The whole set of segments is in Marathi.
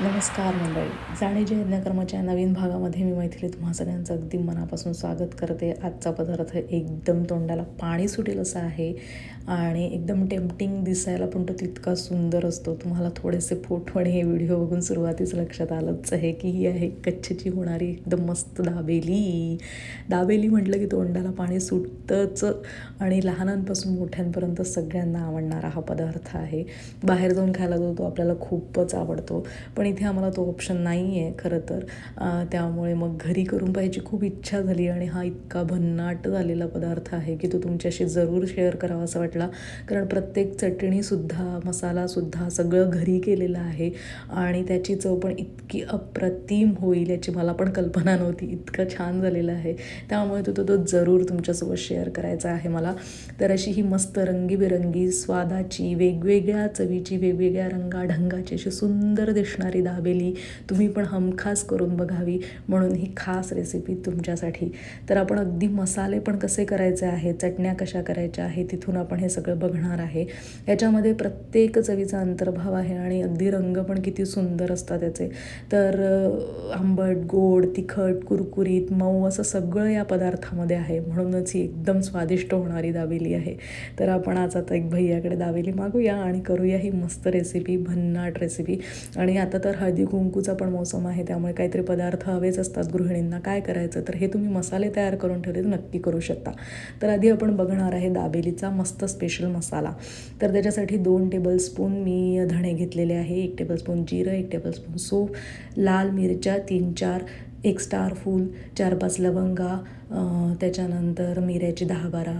नमस्कार मंडळी. जाणीच्या यज्ञकर्माच्या नवीन भागामध्ये मी मैथिली तुम्हा सगळ्यांचं अगदी मनापासून स्वागत करते. आजचा पदार्थ एकदम तोंडाला पाणी सुटेल असा आहे. आणि एकदम टेम्पटिंग दिसायला पण तो तितका सुंदर असतो. तुम्हाला थोडेसे फोटो आणि हे व्हिडिओ बघून सुरुवातीच लक्षात आलंच आहे की ही आहे कच्छची होणारी एकदम मस्त दाबेली. दाबेली म्हटलं की तोंडाला पाणी सुटतंच आणि लहानांपासून मोठ्यांपर्यंत सगळ्यांना आवडणारा हा पदार्थ आहे. बाहेर जाऊन खायला जो तो आपल्याला खूपच आवडतो. पण इथे आम्हाला तो ऑप्शन नाही आहे खरं तर. त्यामुळे मग घरी करून पाहायची खूप इच्छा झाली आणि हा इतका भन्नाट झालेला पदार्थ आहे की तो तुमच्याशी जरूर शेअर करावा असं वाटलं. कारण प्रत्येक चटणीसुद्धा मसालासुद्धा सगळं घरी केलेलं आहे आणि त्याची चव पण इतकी अप्रतिम होईल याची मला पण कल्पना नव्हती. इतकं छान झालेलं आहे. त्यामुळे तो तो तो जरूर तुमच्यासोबत शेअर करायचा आहे मला. तर अशी ही मस्त रंगीबेरंगी स्वादाची वेगवेगळ्या चवीची वेगवेगळ्या रंगाढंगाची अशी सुंदर दिसणारी दाबेली तुम्ही पण हमखास करून बघावी म्हणून ही खास रेसिपी तुमच्यासाठी. तर आपण अगदी मसाले पण कसे करायचे आहेत चटण्या कशा करायच्या आहेत तिथून आपण हे सगळं बघणार आहे. याच्यामध्ये प्रत्येक चवीचा अंतर्भाव आहे आणि अगदी रंग पण किती सुंदर असतात त्याचे तर आंबट गोड तिखट कुरकुरीत मऊ असं सगळं या पदार्थामध्ये आहे. म्हणूनच ही एकदम स्वादिष्ट होणारी दाबेली आहे. तर आपण आज आता एक भैयाकडे दाबेली मागूया आणि करूया ही मस्त रेसिपी भन्नाट रेसिपी आणि आता तर हळदी कुंकूचा पण मोसम आहे त्यामुळे काहीतरी पदार्थ हवेच असतात गृहिणींना. काय करायचं? तर हे तुम्ही मसाले तयार करून ठेवले तर नक्की करू शकता. तर आधी आपण बघणार आहे दाबेलीचा मस्त स्पेशल मसाला तर त्याच्यासाठी दोन टेबलस्पून मी धणे घेतलेले आहे एक टेबलस्पून जिरं एक टेबलस्पून सोप लाल मिरच्या तीन चार एक स्टार फूल चार पाच लवंगा त्याच्यानंतर मिऱ्याचे दहा बारा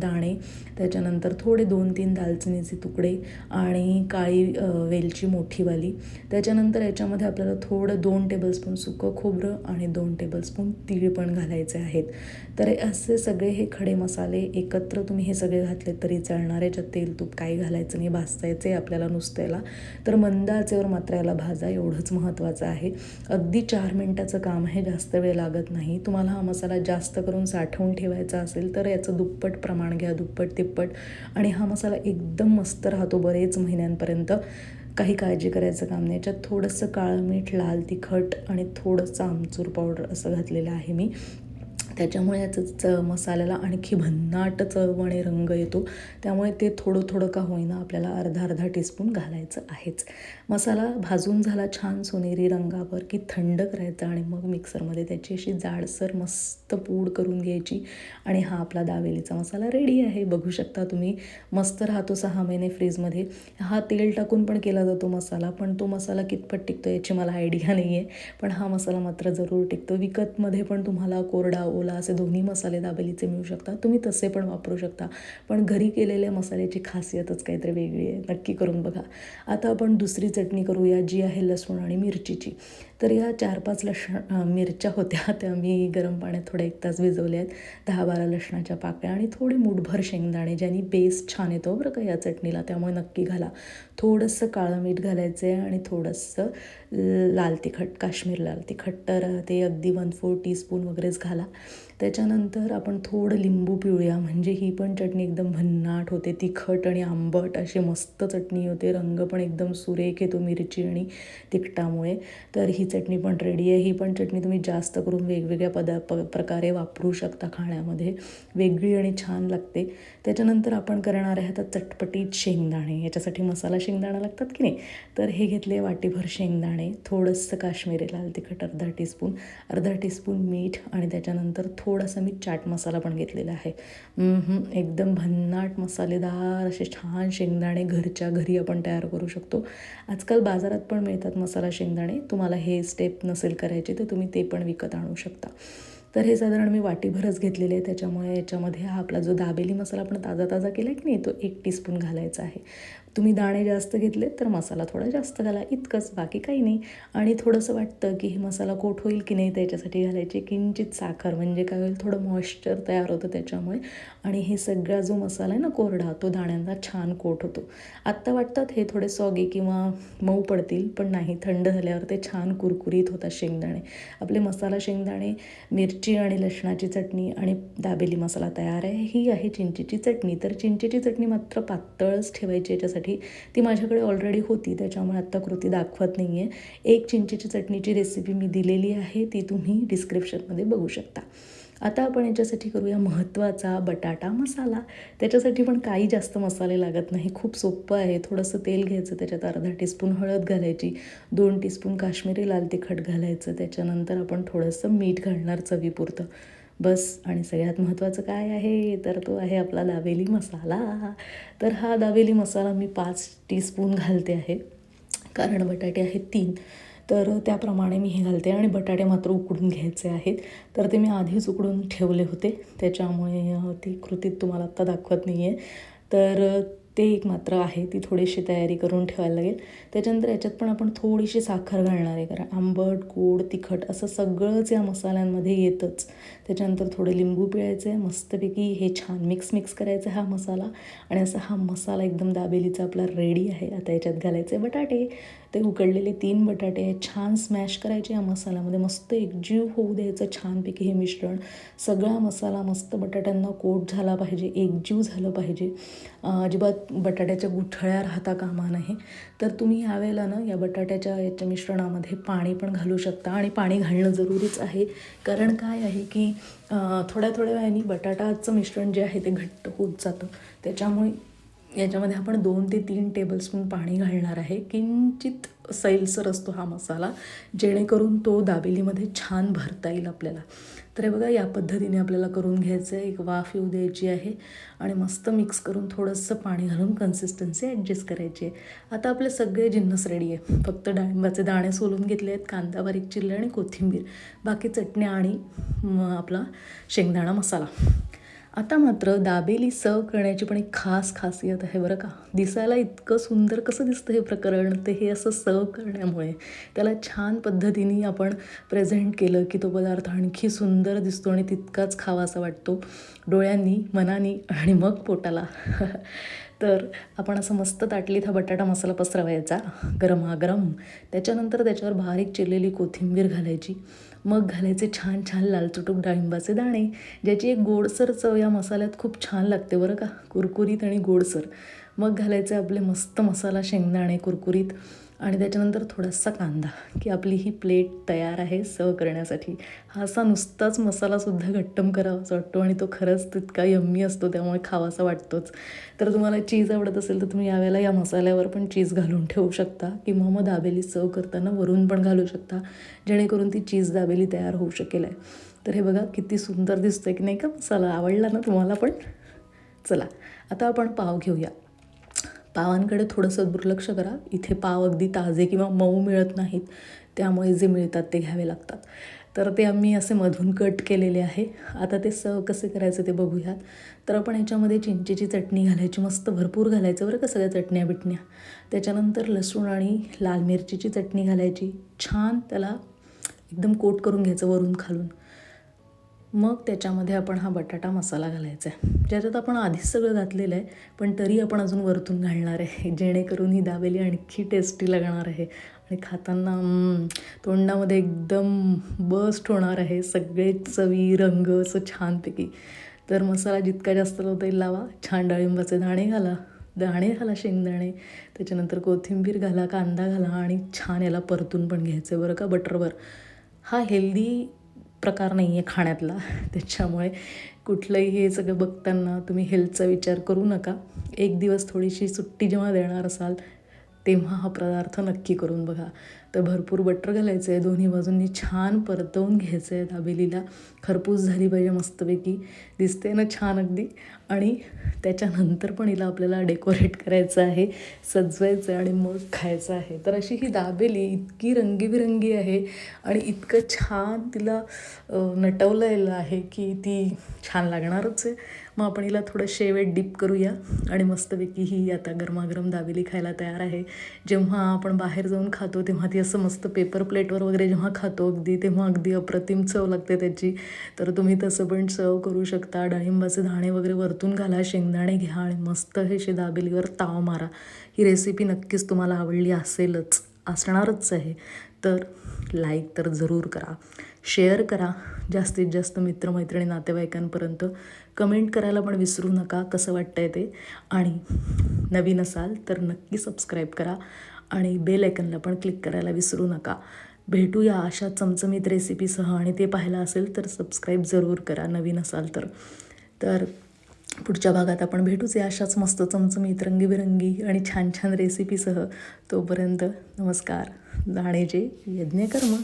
दाणे त्याच्यानंतर थोडे दोन तीन दालचिनीचे तुकडे आणि काळी वेलची मोठीवाली त्याच्यानंतर याच्यामध्ये आपल्याला थोडं दोन टेबलस्पून सुकं खोबरं आणि दोन टेबलस्पून तीळ पण घालायचे आहेत. तर हे असे सगळे हे खडे मसाले एकत्र तुम्ही हे सगळे घातले तरी चालणार. याच्यात तेल तूप काही घालायचं नाही भाजतायचे आपल्याला नुसत्याला. तर मंद आचेवर मात्र याला भाजा एवढंच महत्त्वाचं आहे. अगदी चार मिनटाचं काम आहे जास्त वेळ लागत नाही. तुम्हाला मसाला जास्त करून साठवून ठेवायचा असेल तर याचं दुप्पट प्रमाण घ्या दुप्पट तिप्पट. आणि हा मसाला एकदम मस्त राहतो बरेच महिन्यांपर्यंत. काही काळजी करायचं काम नाही. याच्यात थोडंसं काळं मीठ लाल तिखट आणि थोडंसं आमचूर पावडर असं घातलेलं आहे मी. त्याच्यामुळे याचं च मसाल्याला आणखी भन्नाट चव आणि रंग येतो. त्यामुळे ते थोडं थोडं का होईना आपल्याला अर्धा अर्धा टीस्पून घालायचं आहेच. मसाला भाजून झाला छान सोनेरी रंगावर की थंड करायचा आणि मग मिक्सरमध्ये त्याची अशी जाडसर मस्त पूड करून घ्यायची आणि हा आपला दावेलीचा मसाला रेडी आहे. बघू शकता तुम्ही. मस्त राहतो सहा महिने फ्रीजमध्ये हा तेल टाकून पण केला जातो मसाला पण तो मसाला कितपत टिकतो याची मला आयडिया नाही आहे पण हा मसाला मात्र जरूर टिकतो. विकतमध्ये पण तुम्हाला कोरडा ओला असे दोन्ही मसाले दाबेलीचे मिळू शकतात. तुम्ही तसे पण वापरू शकता. पण घरी केलेल्या मसाल्याची खासियतच काहीतरी वेगळी आहे. नक्की करून बघा. आता आपण दुसरी चटणी करूया जी आहे लसूण आणि मिरचीची. तर या चार पाच लसण मिरच्या होत्या. त्या मी गरम पाण्यात थोड्या एक तास भिजवल्या आहेत. दहा बारा लसणाच्या पाकळ्या आणि थोडे मुठभर शेंगदाणे ज्यांनी बेस छान येतो बरं का या चटणीला. त्यामुळे नक्की घाला. थोडंसं काळं मीठ घालायचं आहे आणि थोडंसं लाल तिखट काश्मीर लाल तिखट. तर ते अगदी वन फोर टीस्पून वगैरेच घाला. त्याच्यानंतर आपण थोडं लिंबू पिळूया. म्हणजे ही पण चटणी एकदम भन्नाट होते. तिखट आणि आंबट अशी मस्त चटणी होते. रंग पण एकदम सुरेख येतो मिरची आणि तिखटामुळे. तर ही चटणी पण रेडी आहे. ही पण चटणी तुम्ही जास्त करून वेगवेगळ्या पदा प प्रकारे वापरू शकता खाण्यामध्ये. वेगळी आणि छान लागते. त्याच्यानंतर आपण करणार आहे आता चटपटीत शेंगदाणे. याच्यासाठी मसाला शेंगदाणा लागतात की नाही? तर हे घेतले वाटीभर शेंगदाणे. थोडंसं काश्मीरी लाल तिखट अर्धा टीस्पून अर्धा टीस्पून मीठ आणि त्याच्यानंतर थोडासा मी चाट मसाला पण घेतलेला आहे. एकदम भन्नाट मसालेदार असे छान शेंगदाणे घरच्या घरी आपण तयार करू शकतो. आजकाल बाजारात पण मिळतात मसाला शेंगदाणे. तुम्हाला हे स्टेप नसेल करायचे तर तुम्ही ते पण विकत आणू शकता. तर हे साधारण मी वाटीभरच घेतलेले आहे. त्याच्यामुळे याच्यामध्ये हा आपला जो दाबेली मसाला आपण ताजा ताजा केला की नाही तो एक टीस्पून घालायचा आहे. तुम्ही दाणे जास्त घेतले तर मसाला थोडा जास्त घाला. इतकंच. बाकी काही नाही. आणि थोडंसं वाटतं की हे मसाला कोट होईल की नाही त्याच्यासाठी घालायची. किंचित साखर म्हणजे काय होईल? थोडं मॉइश्चर तयार होतं त्याच्यामुळे. आणि हे सगळा जो मसाला आहे ना कोरडा तो दाण्यांना छान कोट होतो. आत्ता वाटतात हे थोडे सॉगी किंवा मऊ पडतील पण नाही. थंड झाल्यावर ते छान कुरकुरीत होतात शेंगदाणे. आपले मसाला शेंगदाणे मिरची आणि लसणाची चटणी आणि दाबेली मसाला तयार आहे. ही आहे चिंचेची चटणी. तर चिंचेची चटणी मात्र पातळच ठेवायची याच्यासाठी. करण्यासाठी ती माझ्याकडे ऑलरेडी होती. त्याच्यामुळे आत्ता कृती दाखवत नाही आहे एक चिंचेची चटणीची रेसिपी मी दिलेली आहे. ती तुम्ही डिस्क्रिप्शनमध्ये बघू शकता. आता आपण याच्यासाठी करूया महत्त्वाचा बटाटा मसाला. त्याच्यासाठी पण काही जास्त मसाले लागत नाही. खूप सोपं आहे. थोडंसं तेल घ्यायचं त्याच्यात अर्धा टीस्पून हळद घालायची दोन टीस्पून काश्मीरी लाल तिखट घालायचं त्याच्यानंतर आपण थोडंसं मीठ घालणार चवीपुरतं. बस आणि सगळ्यात महत्त्वाचं काय आहे? तर तो आहे आपला दाबेली मसाला. तर हा दाबेली मसाला मी पाच टीस्पून घालते आहे. कारण बटाटे आहेत तीन. तर त्याप्रमाणे मी हे घालते आणि बटाटे मात्र उकडून घ्यायचे आहेत. तर ते मी आधीच उकडून ठेवले होते. त्याच्यामुळे ती कृतीत तुम्हाला आत्ता दाखवत नाही आहे तर ते एक मात्र आहे ती थोडीशी तयारी करून ठेवायला लागेल. त्याच्यानंतर याच्यात पण आपण थोडीशी साखर घालणार आहे कारण आंबट गोड तिखट असं सगळंच या मसाल्यांमध्ये येतंच. त्याच्यानंतर थोडं लिंबू पिळायचं आहे मस्तपैकी हे छान मिक्स मिक्स करायचं हा मसाला. आणि असा हा मसाला एकदम दाबेलीचा आपला रेडी आहे आता याच्यात घालायचे बटाटे. ते उकडलेले तीन बटाटे आहेत. छान स्मॅश करायचे या मसाल्यामध्ये. मस्त एकजीव होऊ द्यायचं छानपैकी हे मिश्रण. सगळा मसाला मस्त बटाट्यांना कोट झाला पाहिजे एकजीव झालं पाहिजे. अजिबात बटाट्याच्या गुठळ्या राहता कामा नये. तर तुम्ही यावेळेला ना या बटाट्याच्या याच्या मिश्रणामध्ये पाणी पण घालू शकता आणि पाणी घालणं जरुरीच आहे. कारण काय आहे की थोड्या थोड्या वेळाने बटाटाचं मिश्रण जे आहे ते घट्ट होत जातं. त्याच्यामुळे याच्यामध्ये आपण दोन ते तीन टेबलस्पून पाणी घालणार आहे. किंचित सैलसर असतो हा मसाला जेणेकरून तो दाबेलीमध्ये छान भरता येईल आपल्याला. तर हे बघा या पद्धतीने आपल्याला करून घ्यायचं आहे एक वाफ येऊ द्यायची आहे आणि मस्त मिक्स करून थोडंसं पाणी घालून कन्सिस्टन्सी ॲडजस्ट करायची आहे. आता आपले सगळे जिन्नस रेडी आहे. फक्त डाळिंबाचे दाणे सोलून घेतले आहेत कांदा बारीक चिरले आणि कोथिंबीर. बाकी चटण्या आणि आपला शेंगदाणा मसाला. आता मात्र दाबेली सर्व करण्याची पण एक खास खासियत आहे बरं का. दिसायला इतकं सुंदर कसं दिसतं हे प्रकरण ते हे असं सर्व करण्यामुळे. त्याला छान पद्धतीने आपण प्रेझेंट केलं की तो पदार्थ आणखी सुंदर दिसतो आणि तितकाच खावासा वाटतो. डोळ्यांनी मनानी आणि मग पोटाला. तर आपण असं मस्त ताटलीत हा बटाटा मसाला पसरवायचा गरमागरम. त्याच्यानंतर त्याच्यावर बारीक चिरलेली कोथिंबीर घालायची. मग घालायचे छान छान लालचुटूक डाळिंबाचे दाणे ज्याची एक गोडसर चव या मसाल्यात खूप छान लागते बरं का? कुरकुरीत आणि गोडसर. मग घालायचे आपले मस्त मसाला शेंगदाणे कुरकुरीत आणि त्याच्यानंतर थोडासा कांदा की आपली ही प्लेट तयार आहे सर्व करण्यासाठी. हा असा नुसताच मसालासुद्धा घट्टम करावासा वाटतो आणि तो खरंच तितका यम्मी असतो त्यामुळे खावासा वाटतोच. तर तुम्हाला चीज आवडत असेल तर तुम्ही यावेळेला या मसाल्यावर पण चीज घालून ठेवू शकता किंवा मग दाबेली सर्व करताना वरून पण घालू शकता जेणेकरून ती चीज दाबेली तयार होऊ शकेल आहे. तर हे बघा किती सुंदर दिसतंय की नाही का? मसाला आवडला ना तुम्हाला पण? चला आता आपण पाव घेऊया. पावांकडे थोडंसं दुर्लक्ष करा. इथे पाव अगदी ताजे किंवा मऊ मिळत नाहीत. त्यामुळे जे मिळतात ते घ्यावे लागतात. तर ते आम्ही असे मधून कट केलेले आहे. आता ते सर्व कसे करायचं ते बघूयात. तर आपण याच्यामध्ये चिंचेची चटणी घालायची मस्त भरपूर घालायचं बरं का सगळ्या चटण्या बिटण्या. त्याच्यानंतर लसूण आणि लाल मिरचीची चटणी घालायची. छान त्याला एकदम कोट करून घ्यायचं वरून खालून. मग त्याच्यामध्ये आपण हा बटाटा मसाला घालायचा आहे. ज्याच्यात आपण आधीच सगळं घातलेलं आहे पण तरी आपण अजून वरतून घालणार आहे. जेणेकरून ही दाबेली आणखी टेस्टी लागणार आहे. आणि खाताना तोंडामध्ये एकदम बस्ट होणार आहे. सगळे चवी रंग असं छानपैकी. तर मसाला जितका जास्त लावता येईल लावा छान डाळिंबाचे दाणे घाला. दाणे घाला शेंगदाणे. त्याच्यानंतर कोथिंबीर घाला कांदा घाला आणि छान याला परतून पण घ्यायचं आहे बरं का बटरवर. हा हेल्दी प्रकार नाही आहे खाण्यातला. त्याच्यामुळे कुठलंही हे सगळं बघताना तुम्ही हेल्थचा विचार करू नका. एक दिवस थोडीशी सुट्टी जेव्हा देणार असाल तेव्हा हा पदार्थ नक्की करून बघा. तर भरपूर बटर घालायचं आहे. दोन्ही बाजूंनी छान परतवून घ्यायचं आहे. दाबेलीला खरपूस झाली पाहिजे मस्तपैकी. दिसते ना छान अगदी. आणि त्याच्यानंतर पण हिला आपल्याला डेकोरेट करायचं आहे. सजवायचं आहे आणि मग खायचं आहे. तर अशी ही दाबेली इतकी रंगीबिरंगी आहे आणि इतकं छान तिला नटवलेलं आहे की ती छान लागणारच आहे. मग आपण हिला थोडं शेवेट डीप करूया आणि मस्तपैकी ही आता गरमागरम दाबेली खायला तयार आहे. जेव्हा आपण बाहेर जाऊन खातो तेव्हा ती असं मस्त पेपर प्लेटवर वगैरे जेव्हा खातो अगदी तेव्हा अगदी अप्रतिम चव लागते त्याची. तर तुम्ही तसं पण चव करू शकता. डाळिंबाचे दाणे वगैरे वरतून घाला शेंगदाणे घ्या आणि मस्त हे शेदाबेलीवर ताव मारा. ही रेसिपी नक्कीच तुम्हाला आवडली असेलच असणारच आहे. तर लाईक तर जरूर करा. शेअर करा जास्तीत जास्त मित्रमैत्रिणी नातेवाईकांपर्यंत. कमेंट करायला पण विसरू नका कसं वाटतंय ते. आणि नवीन असाल तर नक्की सबस्क्राईब करा. आणि बेल आयकनला पण क्लिक करायला विसरू नका. भेटूया अशा चमचमीत रेसिपीसह आणि ते पाहायला असेल तर सबस्क्राईब जरूर करा नवीन असाल तर. तर पुढच्या भागात आपण भेटूच या अशाच मस्त चमचमीत रंगीबिरंगी आणि छान छान रेसिपीसह. तोपर्यंत नमस्कार. जाणेजे यज्ञकर्म.